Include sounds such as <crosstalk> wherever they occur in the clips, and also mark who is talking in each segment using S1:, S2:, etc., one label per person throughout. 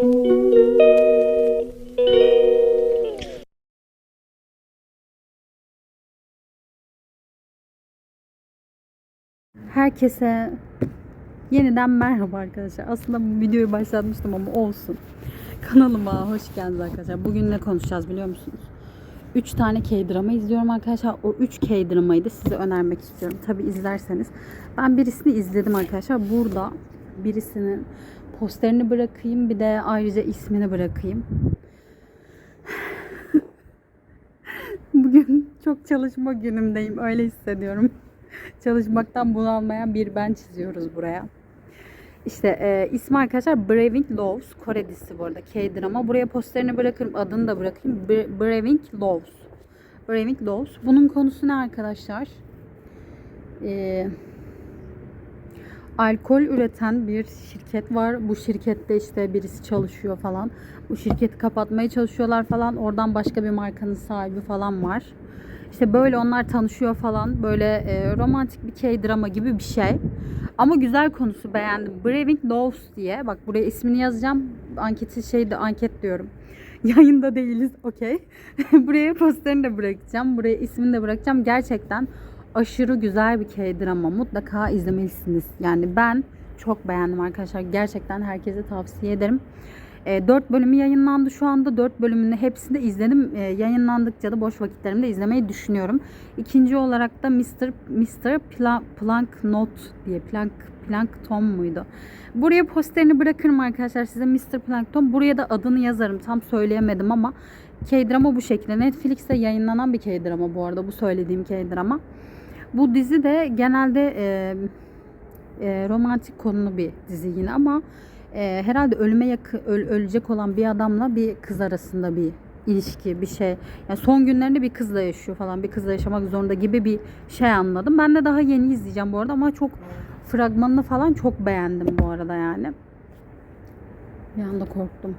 S1: Herkese yeniden merhaba arkadaşlar. Aslında bu videoyu başlatmıştım ama olsun. Kanalıma hoş geldiniz arkadaşlar. Bugün ne konuşacağız biliyor musunuz? 3 tane K-drama izliyorum arkadaşlar. O 3 K-dramayı da size önermek istiyorum. Tabi izlerseniz. Ben birisini izledim arkadaşlar. Burada birisinin posterini bırakayım. Bir de ayrıca ismini bırakayım. <laughs> Bugün çok çalışma günümdeyim. Öyle hissediyorum. <laughs> Çalışmaktan bunalmayan bir ben çiziyoruz buraya. İşte e, ismi arkadaşlar Braving Loves. Kore dizisi bu arada. K-drama. Buraya posterini bırakırım. Adını da bırakayım. Bra- Braving Loves. Braving Loves. Bunun konusu ne arkadaşlar? E, alkol üreten bir şirket var. Bu şirkette işte birisi çalışıyor falan. Bu şirketi kapatmaya çalışıyorlar falan. Oradan başka bir markanın sahibi falan var. İşte böyle onlar tanışıyor falan. Böyle e, romantik bir K-drama gibi bir şey. Ama güzel konusu beğendim. Braving Loves diye. Bak buraya ismini yazacağım. Anketi şeyde anket diyorum. <laughs> Yayında değiliz. Okey. <laughs> buraya posterini de bırakacağım. Buraya ismini de bırakacağım. Gerçekten aşırı güzel bir K-drama. Mutlaka izlemelisiniz. Yani ben çok beğendim arkadaşlar. Gerçekten herkese tavsiye ederim. E, 4 bölümü yayınlandı şu anda. 4 bölümünü hepsini de izledim. E, yayınlandıkça da boş vakitlerimde izlemeyi düşünüyorum. İkinci olarak da Mr. Mr. Pla, Plank Not diye Plank Plankton muydu? Buraya posterini bırakırım arkadaşlar size Mr. Plankton. Buraya da adını yazarım. Tam söyleyemedim ama K-drama bu şekilde. Netflix'te yayınlanan bir K-drama bu arada. Bu söylediğim K-drama. Bu dizi de genelde e, e, romantik konulu bir dizi yine ama e, herhalde ölüme yakı, öl- ölecek olan bir adamla bir kız arasında bir ilişki bir şey. Yani son günlerinde bir kızla yaşıyor falan. Bir kızla yaşamak zorunda gibi bir şey anladım. Ben de daha yeni izleyeceğim bu arada ama çok fragmanını falan çok beğendim bu arada yani. Bir anda korktum.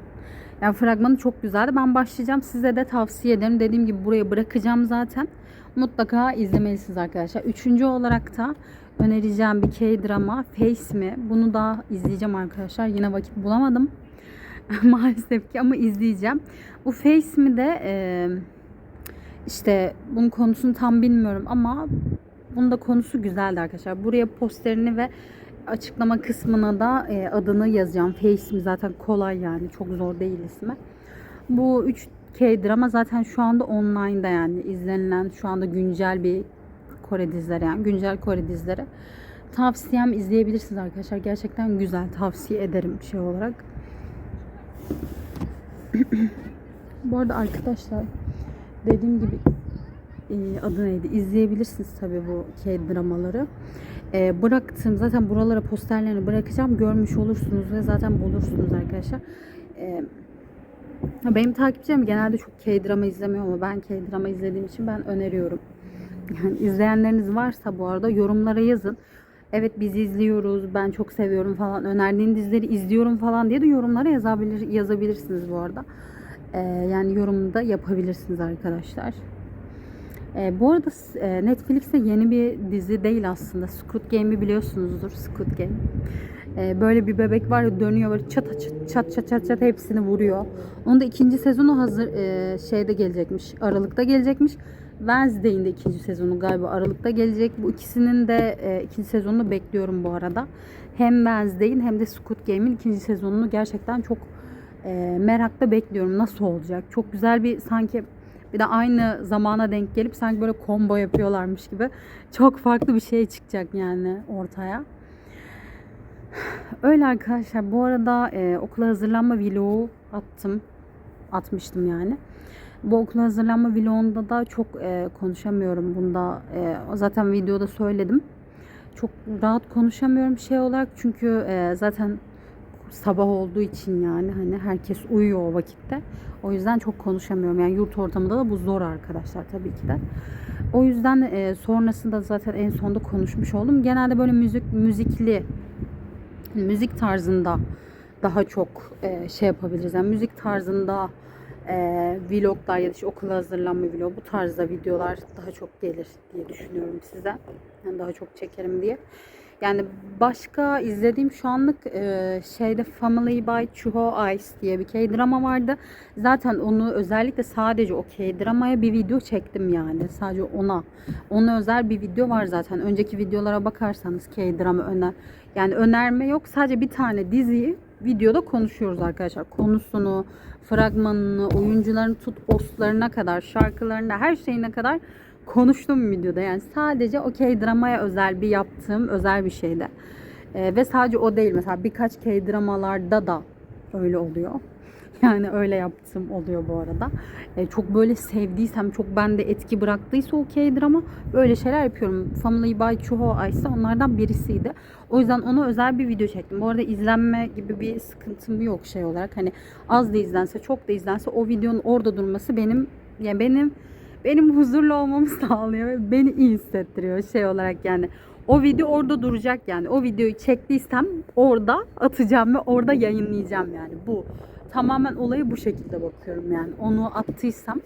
S1: Yani fragmanı çok güzeldi. Ben başlayacağım. Size de tavsiye ederim. Dediğim gibi buraya bırakacağım zaten. Mutlaka izlemelisiniz arkadaşlar. Üçüncü olarak da önereceğim bir K-drama Face Mi. Bunu da izleyeceğim arkadaşlar. Yine vakit bulamadım. <laughs> Maalesef ki ama izleyeceğim. Bu Face Mi de e, işte bunun konusunu tam bilmiyorum ama bunun da konusu güzeldi arkadaşlar. Buraya posterini ve açıklama kısmına da e, adını yazacağım. Face Mi zaten kolay yani. Çok zor değil ismi. Bu 3 K-drama zaten şu anda online'da yani izlenilen şu anda güncel bir Kore dizileri yani güncel Kore dizileri. Tavsiyem izleyebilirsiniz arkadaşlar. Gerçekten güzel. Tavsiye ederim şey olarak. <clears throat> Bu arada arkadaşlar dediğim gibi e, adı neydi? İzleyebilirsiniz tabii bu K-dramaları. E, bıraktım. Zaten buralara posterlerini bırakacağım. Görmüş olursunuz ve zaten bulursunuz arkadaşlar. E, benim takipçilerim genelde çok K-drama izlemiyor ama ben K-drama izlediğim için ben öneriyorum. Yani izleyenleriniz varsa bu arada yorumlara yazın. Evet biz izliyoruz, ben çok seviyorum falan, önerdiğin dizileri izliyorum falan diye de yorumlara yazabilir, yazabilirsiniz bu arada. Ee, yani yorumda yapabilirsiniz arkadaşlar. Ee, bu arada e, Netflix'te yeni bir dizi değil aslında. Squid Game'i biliyorsunuzdur. Squid Game. Ee, böyle bir bebek var ya dönüyor böyle çat çat çat çat, çat hepsini vuruyor. Onun da ikinci sezonu hazır e, şeyde gelecekmiş. Aralıkta gelecekmiş. Wednesday'in de ikinci sezonu galiba Aralık'ta gelecek. Bu ikisinin de e, ikinci sezonunu bekliyorum bu arada. Hem Wednesday'in hem de Squid Game'in ikinci sezonunu gerçekten çok e, merakla bekliyorum. Nasıl olacak? Çok güzel bir sanki bir de aynı zamana denk gelip sanki böyle combo yapıyorlarmış gibi çok farklı bir şey çıkacak yani ortaya. Öyle arkadaşlar. Bu arada e, okula hazırlanma vlogu attım. Atmıştım yani. Bu okula hazırlanma vlogunda da çok e, konuşamıyorum. Bunda e, zaten videoda söyledim. Çok rahat konuşamıyorum şey olarak çünkü e, zaten sabah olduğu için yani hani herkes uyuyor o vakitte. O yüzden çok konuşamıyorum. Yani yurt ortamında da bu zor arkadaşlar tabii ki de. O yüzden e, sonrasında zaten en sonda konuşmuş oldum. Genelde böyle müzik müzikli müzik tarzında daha çok e, şey yapabiliriz. Yani müzik tarzında e, vloglar ya da işte okula hazırlanma vlog bu tarzda videolar daha çok gelir diye düşünüyorum size. Yani daha çok çekerim diye. Yani başka izlediğim şu anlık e, şeyde Family by Chuho Ice diye bir K-drama vardı. Zaten onu özellikle sadece o K-dramaya bir video çektim yani. Sadece ona. Ona özel bir video var zaten. Önceki videolara bakarsanız K-drama öner yani önerme yok. Sadece bir tane diziyi videoda konuşuyoruz arkadaşlar. Konusunu, fragmanını, oyuncuların tut ostlarına kadar, şarkılarına, her şeyine kadar konuştum videoda. Yani sadece o K-dramaya özel bir yaptığım özel bir şeydi. Ee, ve sadece o değil. Mesela birkaç K-dramalarda da öyle oluyor. <laughs> Yani öyle yaptığım oluyor bu arada. Ee, çok böyle sevdiysem, çok bende etki bıraktıysa o K-drama böyle şeyler yapıyorum. Family by Chuho Ice onlardan birisiydi. O yüzden ona özel bir video çektim. Bu arada izlenme gibi bir sıkıntım yok şey olarak. Hani az da izlense, çok da izlense o videonun orada durması benim yani benim benim huzurlu olmamı <laughs> sağlıyor ve beni iyi hissettiriyor şey olarak yani. O video orada duracak yani. O videoyu çektiysem orada atacağım ve orada yayınlayacağım yani. Bu tamamen olayı bu şekilde bakıyorum yani. Onu attıysam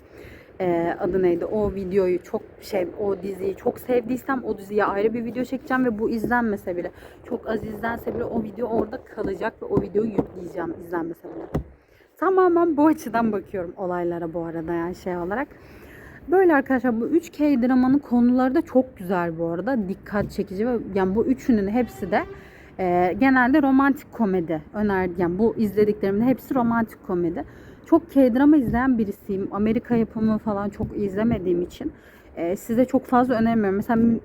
S1: e, adı neydi o videoyu çok şey o diziyi çok sevdiysem o diziye ayrı bir video çekeceğim ve bu izlenmese bile çok az izlense bile o video orada kalacak ve o videoyu yükleyeceğim izlenmese bile. Tamamen bu açıdan bakıyorum olaylara bu arada yani şey olarak. Böyle arkadaşlar bu 3 K-dramanın konuları da çok güzel bu arada. Dikkat çekici ve yani bu üçünün hepsi de e, genelde romantik komedi öner yani bu izlediklerimin hepsi romantik komedi. Çok K-drama izleyen birisiyim. Amerika yapımı falan çok izlemediğim için e, size çok fazla önermiyorum. Mesela hmm,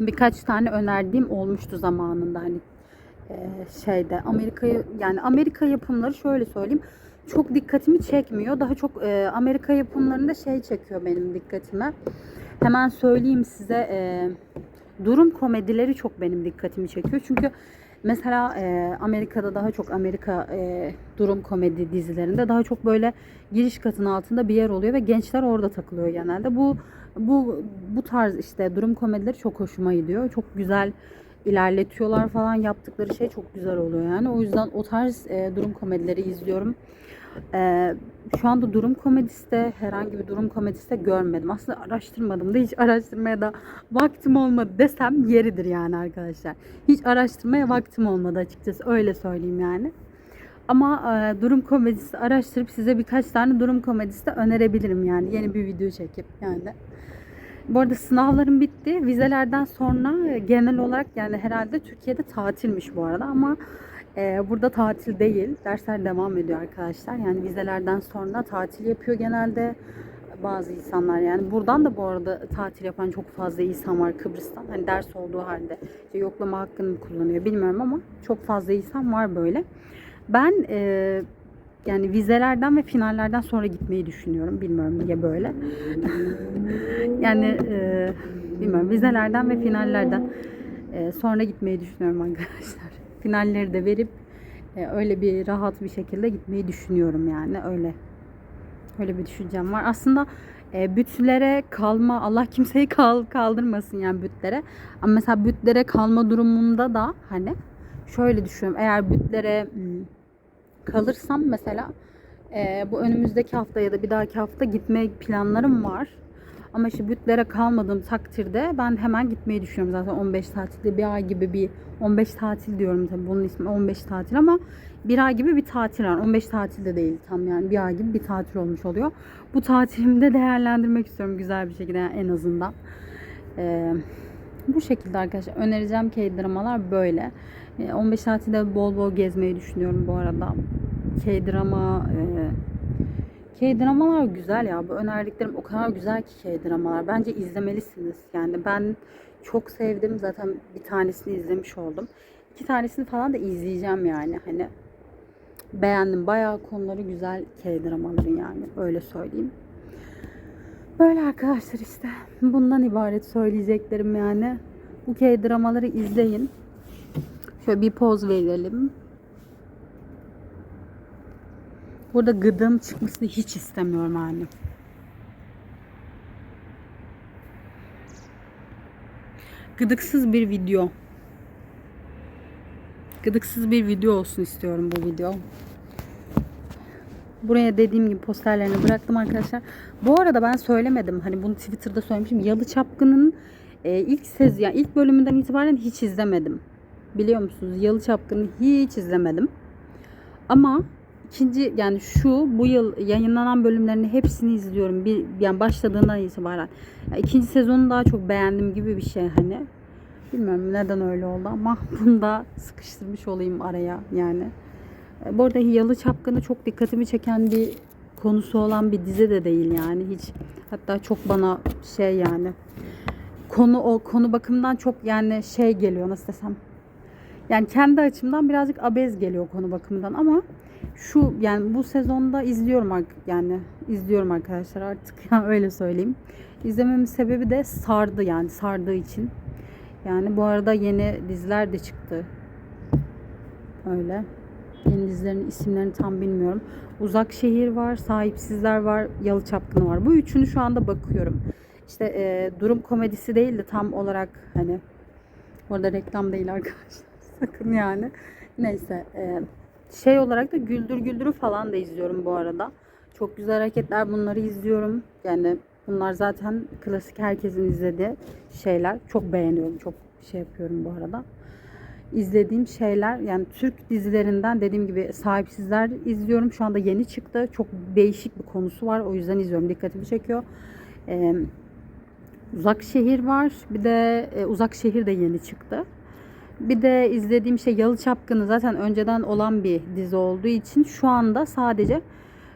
S1: birkaç tane önerdiğim olmuştu zamanında hani e, şeyde Amerika'yı yani Amerika yapımları şöyle söyleyeyim çok dikkatimi çekmiyor. Daha çok e, Amerika yapımlarında şey çekiyor benim dikkatime. Hemen söyleyeyim size e, durum komedileri çok benim dikkatimi çekiyor. Çünkü mesela e, Amerika'da daha çok Amerika e, durum komedi dizilerinde daha çok böyle giriş katın altında bir yer oluyor ve gençler orada takılıyor genelde. Bu bu bu tarz işte durum komedileri çok hoşuma gidiyor. Çok güzel ilerletiyorlar falan yaptıkları şey çok güzel oluyor yani. O yüzden o tarz e, durum komedileri izliyorum. E, şu anda durum komedisi de herhangi bir durum komedisi de görmedim. Aslında araştırmadım da hiç araştırmaya da vaktim olmadı desem yeridir yani arkadaşlar. Hiç araştırmaya vaktim olmadı açıkçası öyle söyleyeyim yani. Ama e, durum komedisi araştırıp size birkaç tane durum komedisi de önerebilirim yani yeni bir video çekip yani. Bu arada sınavlarım bitti. Vizelerden sonra genel olarak yani herhalde Türkiye'de tatilmiş bu arada ama e, burada tatil değil. Dersler devam ediyor arkadaşlar. Yani vizelerden sonra tatil yapıyor genelde bazı insanlar yani. Buradan da bu arada tatil yapan çok fazla insan var Kıbrıs'tan. Hani ders olduğu halde işte yoklama hakkını kullanıyor bilmiyorum ama çok fazla insan var böyle. Ben e, yani vizelerden ve finallerden sonra gitmeyi düşünüyorum. Bilmiyorum niye böyle. <laughs> yani e, bilmiyorum vizelerden ve finallerden e, sonra gitmeyi düşünüyorum arkadaşlar. <laughs> Finalleri de verip e, öyle bir rahat bir şekilde gitmeyi düşünüyorum yani öyle. Öyle bir düşüncem var. Aslında e, bütlere kalma Allah kimseyi kal, kaldırmasın yani bütlere. Ama mesela bütlere kalma durumunda da hani şöyle düşünüyorum. Eğer bütlere kalırsam mesela e, bu önümüzdeki hafta ya da bir dahaki hafta gitme planlarım var. Ama işte bütlere kalmadığım takdirde ben hemen gitmeyi düşünüyorum zaten 15 tatilde bir ay gibi bir 15 tatil diyorum tabii bunun ismi 15 tatil ama bir ay gibi bir tatil var. 15 tatil de değil tam yani bir ay gibi bir tatil olmuş oluyor. Bu tatilimi de değerlendirmek istiyorum güzel bir şekilde yani en azından. Ee, bu şekilde arkadaşlar önereceğim K-dramalar böyle. 15 tatilde bol bol gezmeyi düşünüyorum bu arada. K-drama e, K-dramalar güzel ya. Bu önerdiklerim o kadar güzel ki K-dramalar. Bence izlemelisiniz. Yani ben çok sevdim. Zaten bir tanesini izlemiş oldum. İki tanesini falan da izleyeceğim yani. Hani beğendim. Bayağı konuları güzel K-dramaların yani. Öyle söyleyeyim. Böyle arkadaşlar işte. Bundan ibaret söyleyeceklerim yani. Bu K-dramaları izleyin. Şöyle bir poz verelim. Burada gıdım çıkmasını hiç istemiyorum yani. Gıdıksız bir video. Gıdıksız bir video olsun istiyorum bu video. Buraya dediğim gibi posterlerini bıraktım arkadaşlar. Bu arada ben söylemedim. Hani bunu Twitter'da söylemişim. Yalı Çapkın'ın e, ilk sez yani ilk bölümünden itibaren hiç izlemedim. Biliyor musunuz? Yalı Çapkın'ı hiç izlemedim. Ama ikinci yani şu bu yıl yayınlanan bölümlerini hepsini izliyorum. Bir yani başladığından itibaren. Ya ikinci sezonu daha çok beğendim gibi bir şey hani. Bilmiyorum neden öyle oldu ama <laughs> bunu da sıkıştırmış olayım araya yani. E, Bu arada Yalı Çapkını çok dikkatimi çeken bir konusu olan bir dizi de değil yani hiç hatta çok bana şey yani konu o konu bakımından çok yani şey geliyor nasıl desem yani kendi açımdan birazcık abez geliyor konu bakımından ama şu yani bu sezonda izliyorum yani izliyorum arkadaşlar artık <laughs> yani öyle söyleyeyim. İzlememin sebebi de sardı yani sardığı için. Yani bu arada yeni diziler de çıktı. Öyle. Yeni dizilerin isimlerini tam bilmiyorum. Uzak Şehir var, Sahipsizler var, Yalı Çapkını var. Bu üçünü şu anda bakıyorum. İşte e, durum komedisi değil de tam olarak hani orada reklam değil arkadaşlar. Sakın yani. Neyse. e, şey olarak da Güldür Güldür'ü falan da izliyorum bu arada. Çok güzel hareketler bunları izliyorum. Yani bunlar zaten klasik herkesin izlediği şeyler. Çok beğeniyorum. Çok şey yapıyorum bu arada izlediğim şeyler yani Türk dizilerinden dediğim gibi sahipsizler izliyorum. Şu anda yeni çıktı. Çok değişik bir konusu var. O yüzden izliyorum. Dikkatimi çekiyor. Ee, Uzak Şehir var. Bir de e, Uzak Şehir de yeni çıktı. Bir de izlediğim şey Yalı Çapkını zaten önceden olan bir dizi olduğu için şu anda sadece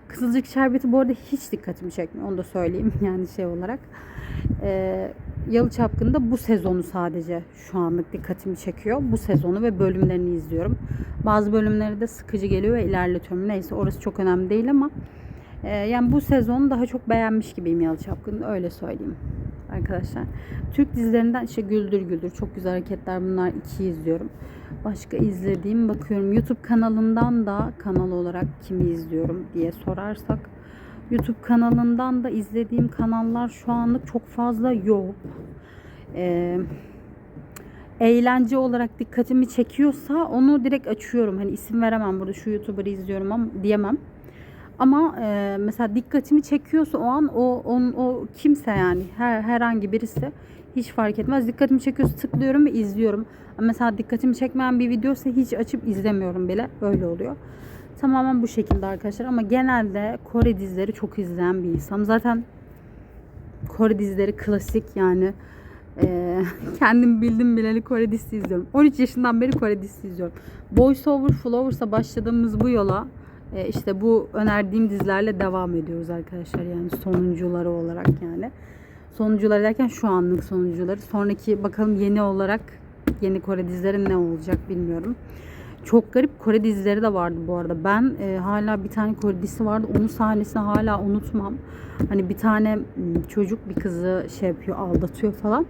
S1: Kızılcık Şerbeti bu arada hiç dikkatimi çekmiyor. Onu da söyleyeyim <laughs> yani şey olarak. Ee, Yalı Çapkın'da bu sezonu sadece şu anlık dikkatimi çekiyor. Bu sezonu ve bölümlerini izliyorum. Bazı bölümleri de sıkıcı geliyor ve ilerletiyorum. Neyse orası çok önemli değil ama e, yani bu sezonu daha çok beğenmiş gibiyim Yalı Çapkın'ı öyle söyleyeyim arkadaşlar. Türk dizilerinden işte Güldür Güldür çok güzel hareketler bunlar iki izliyorum. Başka izlediğim bakıyorum YouTube kanalından da kanal olarak kimi izliyorum diye sorarsak YouTube kanalından da izlediğim kanallar şu anlık çok fazla yok. Ee, eğlence olarak dikkatimi çekiyorsa onu direkt açıyorum. Hani isim veremem burada şu YouTuber'ı izliyorum ama diyemem. Ama e, mesela dikkatimi çekiyorsa o an o on, o kimse yani her herhangi birisi hiç fark etmez. Dikkatimi çekiyorsa tıklıyorum ve izliyorum. Mesela dikkatimi çekmeyen bir videoysa hiç açıp izlemiyorum bile. Öyle oluyor. Tamamen bu şekilde arkadaşlar ama genelde Kore dizileri çok izleyen bir insanım. Zaten Kore dizileri klasik yani e, <laughs> kendim bildim bileli Kore dizisi izliyorum. 13 yaşından beri Kore dizisi izliyorum. Voice Over Flowers'a başladığımız bu yola e, işte bu önerdiğim dizilerle devam ediyoruz arkadaşlar yani sonuncuları olarak yani. Sonuncuları derken şu anlık sonuncuları. Sonraki bakalım yeni olarak yeni Kore dizileri ne olacak bilmiyorum. Çok garip Kore dizileri de vardı bu arada. Ben e, hala bir tane Kore dizisi vardı. Onun sahnesini hala unutmam. Hani bir tane çocuk bir kızı şey yapıyor, aldatıyor falan.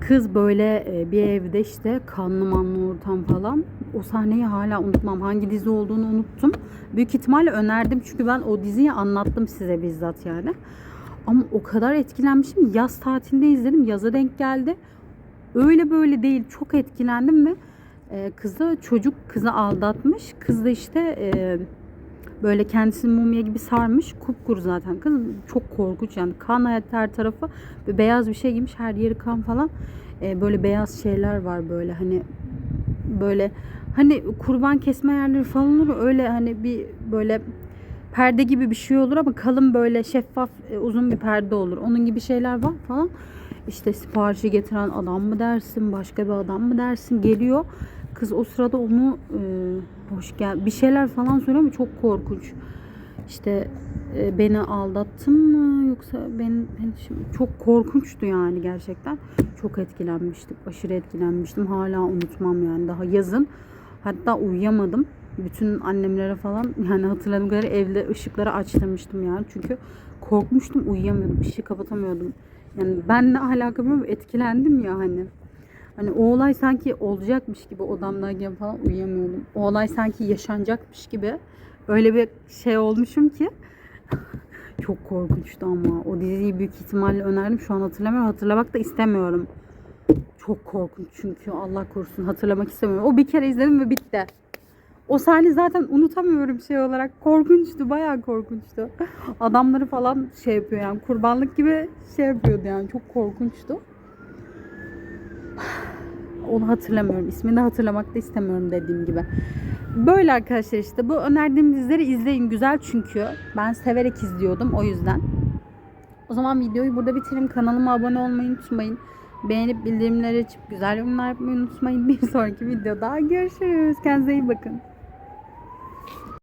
S1: Kız böyle e, bir evde işte kanlı manlı ortam falan. O sahneyi hala unutmam. Hangi dizi olduğunu unuttum. Büyük ihtimalle önerdim çünkü ben o diziyi anlattım size bizzat yani. Ama o kadar etkilenmişim. Yaz tatilinde izledim. Yaza denk geldi. Öyle böyle değil. Çok etkilendim ve e, kızı çocuk kızı aldatmış. Kız da işte e, böyle kendisini mumya gibi sarmış. Kupkuru zaten kız. Çok korkunç yani. Kan hayat her tarafı. Beyaz bir şey giymiş. Her yeri kan falan. E, böyle beyaz şeyler var böyle hani böyle hani kurban kesme yerleri falan olur. Öyle hani bir böyle perde gibi bir şey olur ama kalın böyle şeffaf e, uzun bir perde olur. Onun gibi şeyler var falan. İşte siparişi getiren adam mı dersin, başka bir adam mı dersin geliyor. Kız o sırada onu e, hoş gel bir şeyler falan söylüyor ama çok korkunç. İşte e, beni aldattın mı yoksa ben, ben şimdi çok korkunçtu yani gerçekten. Çok etkilenmiştim. Aşırı etkilenmiştim. Hala unutmam yani daha yazın. Hatta uyuyamadım. Bütün annemlere falan <laughs> yani hatırladığım kadarıyla evde ışıkları açtırmıştım yani. Çünkü korkmuştum uyuyamıyordum. Işığı kapatamıyordum. Yani ben ne alaka bilmiyorum etkilendim ya hani. Hani o olay sanki olacakmış gibi odamdayken falan uyuyamıyordum. O olay sanki yaşanacakmış gibi. Öyle bir şey olmuşum ki. <laughs> Çok korkunçtu ama. O diziyi büyük ihtimalle önerdim. Şu an hatırlamıyorum. Hatırlamak da istemiyorum. Çok korkunç çünkü Allah korusun hatırlamak istemiyorum. O bir kere izledim ve bitti. O sahne zaten unutamıyorum şey olarak. Korkunçtu, bayağı korkunçtu. <laughs> Adamları falan şey yapıyor yani kurbanlık gibi şey yapıyordu yani çok korkunçtu. Onu hatırlamıyorum. İsmini de hatırlamak da istemiyorum dediğim gibi. Böyle arkadaşlar işte bu önerdiğim dizileri izleyin güzel çünkü ben severek izliyordum o yüzden. O zaman videoyu burada bitireyim. Kanalıma abone olmayı unutmayın. Beğenip bildirimleri açıp güzel yorumlar yapmayı unutmayın. Bir sonraki videoda görüşürüz. Kendinize iyi bakın.